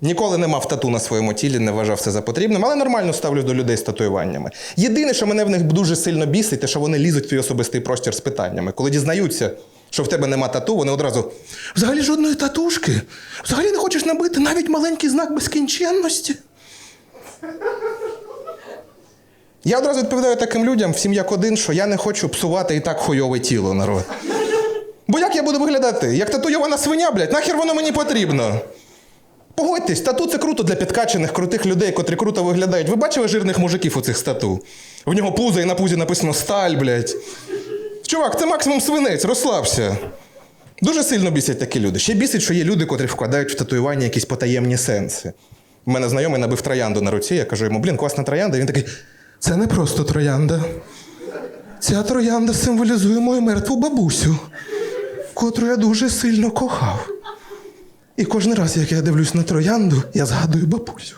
Ніколи не мав тату на своєму тілі, не вважав це за потрібним, але нормально ставлюсь до людей з татуюваннями. Єдине, що мене в них дуже сильно бісить, те, що вони лізуть в твій особистий простір з питаннями. Коли дізнаються, що в тебе нема тату, вони одразу взагалі жодної татушки. Взагалі не хочеш набити навіть маленький знак безкінченності. Я одразу відповідаю таким людям, всім як один, що я не хочу псувати і так хуйове тіло народ. Як я буду виглядати? Як татуйована свиня, блядь, нахер воно мені потрібно? Погодьтесь, тату це круто для підкачаних крутих людей, котрі круто виглядають. Ви бачили жирних мужиків у цих стату? В нього пузо і на пузі написано сталь, блядь. Чувак, це максимум свинець, розслабся. Дуже сильно бісять такі люди. Ще бісить, що є люди, котрі вкладають в татуювання якісь потаємні сенси. У мене знайомий набив троянду на руці, я кажу йому, блін, класна троянда. І Він такий, це не просто троянда. Ця троянда символізує мою мертву бабусю, котру я дуже сильно кохав. І кожен раз, як я дивлюсь на троянду, я згадую бабусю.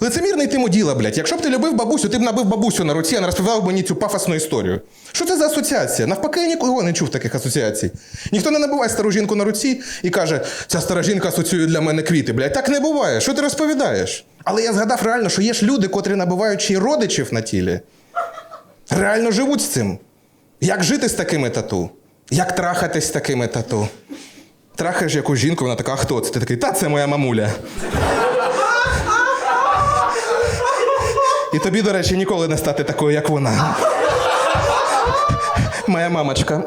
Лицемірний ти діла, блядь. Якщо б ти любив бабусю, ти б набив бабусю на руці, а не розповідав мені цю пафосну історію. Що це за асоціація? Навпаки, я нікого не чув таких асоціацій. Ніхто не набиває стару жінку на руці і каже, ця стара жінка асоціює для мене квіти. Блядь, так не буває. Що ти розповідаєш? Але я згадав реально, що є ж люди, котрі набивають ще родичів на тілі. Реально живуть з цим. Як жити з такими тату? Як трахатись з такими тату? Трахаєш якусь жінку, вона така, а хто це? Ти такий, та це моя мамуля. І тобі, до речі, ніколи не стати такою, як вона. Моя мамочка.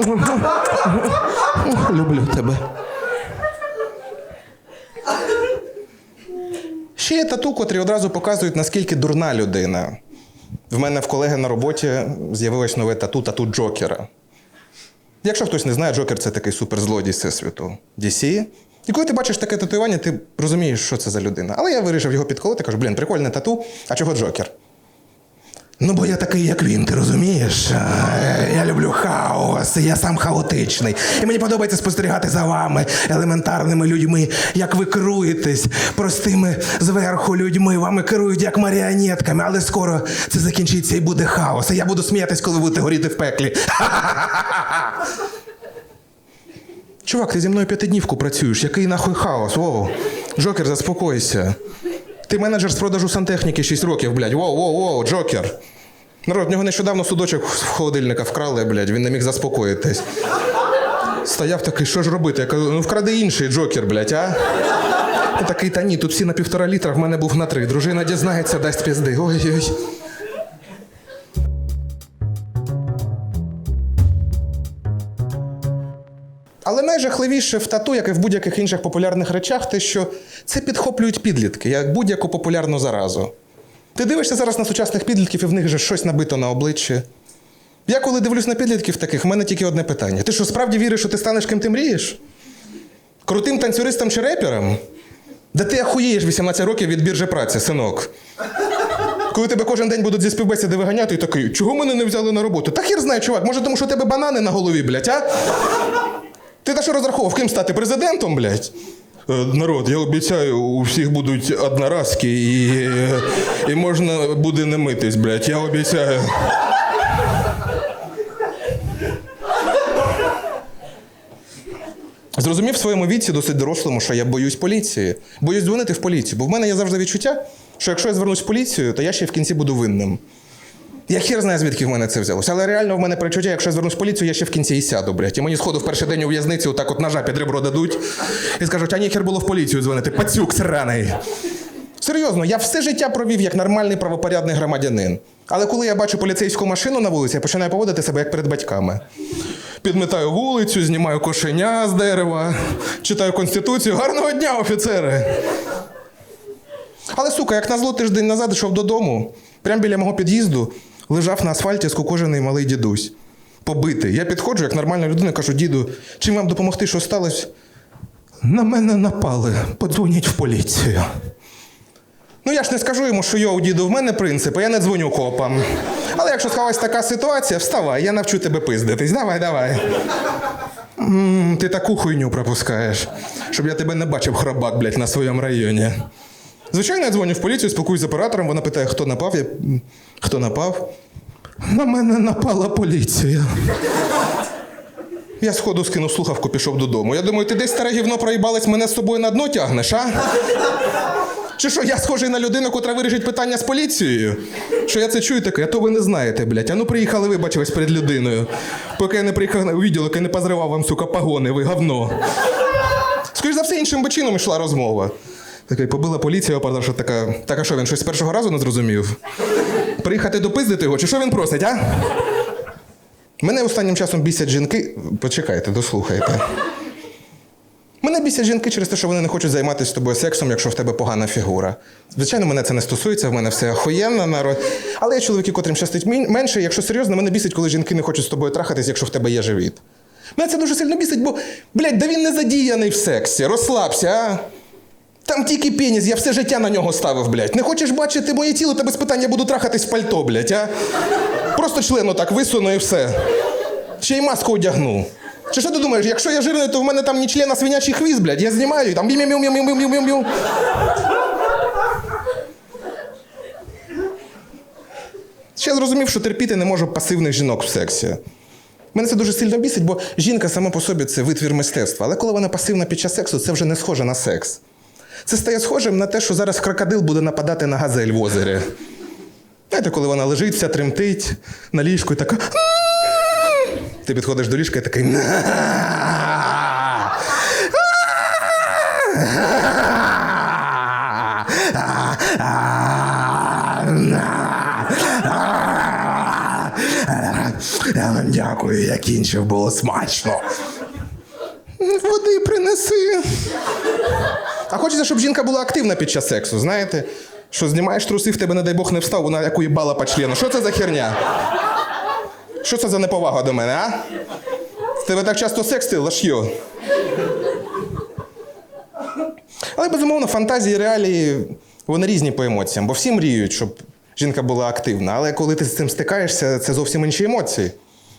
Люблю тебе. Ще є тату, котрі одразу показують, наскільки дурна людина. В мене в колеги на роботі з'явилось нове тату тату Джокера. Якщо хтось не знає, Джокер це такий суперзлодій всесвіту DC. І коли ти бачиш таке татуювання, ти розумієш, що це за людина. Але я вирішив його підколоти, кажу, блін, прикольне тату, а чого Джокер? Ну, бо я такий, як він, ти розумієш? Е, Я люблю хаос, я сам хаотичний. І мені подобається спостерігати за вами, елементарними людьми, як ви керуєтесь простими зверху людьми. Вами керують як маріонетками, але скоро це закінчиться і буде хаос. І я буду сміятись, коли будете горіти в пеклі. Чувак, ти зі мною п'ятиднівку працюєш. Який нахуй хаос? Воу. Джокер, заспокойся. Ти менеджер з продажу сантехніки 6 років, блядь. Воу, воу, воу, Джокер. Народ, в нього нещодавно судочок в холодильника вкрали, блядь, він не міг заспокоїтись. Стояв такий, що ж робити? Я кажу, ну вкради інший Джокер, блядь, а? Він такий, та ні, тут всі на півтора літра, в мене був на три. Дружина дізнається, дасть пізди. Ой-ой. Але найжахливіше в тату, як і в будь-яких інших популярних речах, те, що це підхоплюють підлітки, як будь-яку популярну заразу. Ти дивишся зараз на сучасних підлітків, і в них вже щось набито на обличчі. Я коли дивлюсь на підлітків таких, в мене тільки одне питання: ти що справді віриш, що ти станеш ким ти мрієш? Крутим танцюристом чи репером? Да ти ахуєєш 18 років від біржі праці, синок. Коли тебе кожен день будуть зі співбесіди виганяти, і такий, чого мене не взяли на роботу? Та хір знає, чувак, може, тому що у тебе банани на голові, блядь, а? Ти на що розраховував, ким стати президентом, блядь? Е, Народ, я обіцяю, у всіх будуть одноразки і, і можна буде не митись, блядь, я обіцяю. Зрозумів в своєму віці досить дорослому, що я боюсь поліції. Боюсь дзвонити в поліцію, бо в мене є завжди відчуття, що якщо я звернусь в поліцію, то я ще в кінці буду винним. Я хір знаю, звідки в мене це взялося. Але реально в мене перечуття, якщо я звернусь в поліцію, я ще в кінці і сяду, блядь. І мені сходу в перший день у в'язниці отак от ножа під ребро дадуть і скажуть, а ніхер було в поліцію дзвонити, пацюк сраний. Серйозно, я все життя провів як нормальний правопорядний громадянин. Але коли я бачу поліцейську машину на вулиці, я починаю поводити себе як перед батьками. Підмітаю вулицю, знімаю кошеня з дерева, читаю конституцію. Гарного дня, офіцери! Але сука, як назло тиждень назад йшов додому, прямо біля мого під'їзду лежав на асфальті скукожений малий дідусь. Побитий. Я підходжу, як нормальна людина, кажу, діду, чим вам допомогти, що сталося? На мене напали, подзвоніть в поліцію. Ну я ж не скажу йому, що йоу, діду, в мене принцип, я не дзвоню копам. Але якщо сховалась така ситуація, вставай, я навчу тебе пиздитись. Давай, давай. м ти таку хуйню пропускаєш, щоб я тебе не бачив хробак, блядь, на своєму районі. Звичайно, я дзвоню в поліцію, спілкуюсь з оператором, вона питає, хто напав. Я... Хто напав? На мене напала поліція. Я сходу скинув слухавку, пішов додому. Я думаю, ти десь старе гівно проїбалась, мене з собою на дно тягнеш, а? Чи що, я схожий на людину, котра вирішить питання з поліцією? Що я це чую таке, а то ви не знаєте, блядь. А ну приїхали, вибачились перед людиною. Поки я не приїхав у відділок і не позривав вам, сука, погони, ви говно. Скоріш за все, іншим чином йшла розмова. Такий побила поліція, опарда, що така. Так, а що він щось з першого разу не зрозумів? Приїхати допиздити його, чи що він просить, а? Мене останнім часом бісять жінки. Почекайте, дослухайте. Мене бісять жінки через те, що вони не хочуть займатися з тобою сексом, якщо в тебе погана фігура. Звичайно, мене це не стосується, в мене все охуєнно, народ. Але є чоловіки, котрим щастить менше. Якщо серйозно, мене бісить, коли жінки не хочуть з тобою трахатись, якщо в тебе є живіт. Мене це дуже сильно бісить, бо, блядь, да він не задіяний в сексі. Розслабся, а. Там тільки пеніс, я все життя на нього ставив, блядь. Не хочеш бачити моє тіло, та без питань я буду трахатись в пальто, блядь, а? Просто член отак висуну і все. Ще й маску одягну. Чи що ти думаєш, якщо я жирний, то в мене там ні член, а свинячий хвіст, блядь, я знімаю і там бім Ще зрозумів, що терпіти не можу пасивних жінок в сексі. Мене це дуже сильно бісить, бо жінка сама по собі це витвір мистецтва. Але коли вона пасивна під час сексу, це вже не схоже на секс. Це стає схожим на те, що зараз крокодил буде нападати на газель в озері. Знаєте, коли вона лежить, вся тремтить на ліжку і така. Ти підходиш до ліжка і такий. Дякую, я кінчив, було смачно. Води принеси. А хочеться, щоб жінка була активна під час сексу, знаєте? Що знімаєш труси, в тебе, не дай Бог, не встав, вона яку їбала по члену. Що це за херня? Що це за неповага до мене, а? В тебе так часто секс ти лашьо. Але безумовно, фантазії і реалії вони різні по емоціям, бо всі мріють, щоб жінка була активна. Але коли ти з цим стикаєшся, це зовсім інші емоції.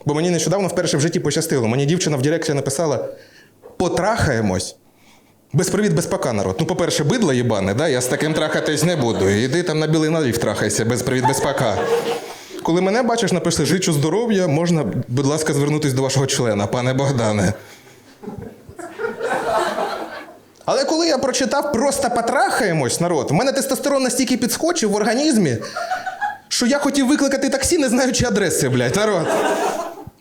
Бо мені нещодавно вперше в житті пощастило. Мені дівчина в Директі написала: потрахаємось. Без привіт, без пока, народ. Ну, по-перше, бидло їбане, да? я з таким трахатись не буду. Іди там на білий налів трахайся, без привіт, без пока. Коли мене бачиш, напиши жичу здоров'я, можна, будь ласка, звернутися до вашого члена, пане Богдане. Але коли я прочитав просто потрахаємось, народ, в мене тестостерон настільки підскочив в організмі, що я хотів викликати таксі, не знаючи адреси, блядь, народ.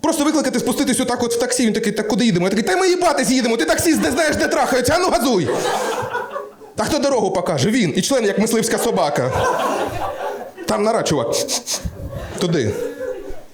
Просто викликати, спуститись отак от в таксі. Він такий, так куди їдемо? Я такий, та ми їбатись їдемо, ти таксіст, не знаєш, де трахаються, а ну газуй. Та хто дорогу покаже? Він. І член, як мисливська собака. Там нара, чувак. Туди.